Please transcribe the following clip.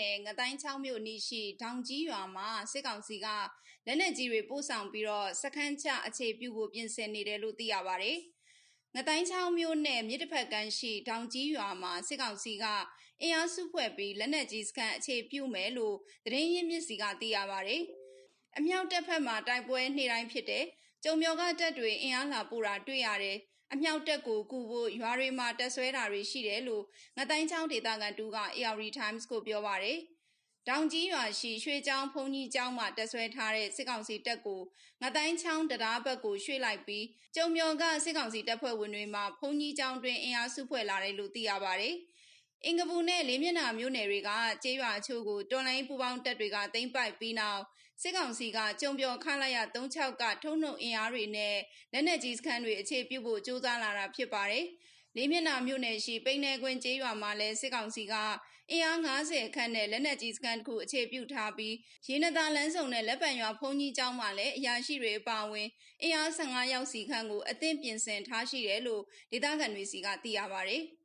နယ်ငတိုင်းချောင်းမြို့နီးရှိဒေါင်ကြီးရွာမှာစစ်ကောင်စီကလက်နက်ကြီးတွေပို့ဆောင်ပြီးတော့စခန်းချအခြေပြုဖို့ပြင်ဆင်နေတယ်လို့သိရပါတယ်။ငတိုင်းချောင်းမြို့နယ်မြစ်တစ်ဖက်ကမ်းရှိဒေါင်ကြီးရွာမှာစစ်ကောင်စီကအင်အားစုဖွဲ့ပြီးလက်နက်ကြီးစခန်းအခြေပြုမယ်လို့သတင်းရင်းမြစ်စီကသိရပါတယ်။အမြောက်တပ်ဖက်မှာတိုက်ပွဲနေ့တိုင်းဖြစ်တဲ့ကျုံမျော်ကတပ်တွေအင်အားလာပို့တာတွေ့ရတယ်။ အမြောက်တက်ကိုကူဖို့ရွာတွေမှာတက်ဆွဲတာတွေရှိတယ်လို့ငတိုင်းချောင်းဒေသခံတူက AR Times ကိုပြောပါရယ်။တောင်ကြီးရွာရှိရွှေချောင်းဘုံကြီးကျောင်းမှာတက်ဆွဲထားတဲ့စစ်ကောင်စီတပ်ကိုငတိုင်းချောင်းတရားဘက်ကိုရွှေ့လိုက်ပြီးကျုံမျော်ကစစ်ကောင်စီတပ်ဖွဲ့ဝင်တွေမှာဘုံကြီးကျောင်းတွင်အင်အားစုဖွဲ့လာတယ်လို့သိရပါရယ်။ အင်္ဂပူနဲ့လေးမျက်နှာမြို့နယ်တွေကကျေးရွာအချို့ကိုတော်လိုင်းပူပေါင်းတပ်တွေကသိမ်းပိုက်ပြီးနောက်စစ်ကောင်စီကကြုံပြောခလိုက်ရ36ကထုံးနှုံအင်အားတွေနဲ့လက်နက်ကြီးစခန်းတွေအခြေပြုဖို့ကြိုးစားလာတာဖြစ်ပါတယ်။လေးမျက်နှာမြို့နယ်ရှိပိန်းနယ်ကွင်းကျေးရွာမှာလည်းစစ်ကောင်စီကအင်အား90ခန့်နဲ့လက်နက်ကြီးစခန်းတစ်ခုအခြေပြုထားပြီးရေနသာလန်းဆောင်နဲ့လက်ပံရွာဖုန်ကြီးကျောင်းမှာလည်းအရာရှိတွေအပါအဝင်အင်အား15ယောက်စီခန့်ကိုအသင့်ပြင်ဆင်ထားရှိတယ်လို့ဒေသခံတွေစီကသိရပါတယ်။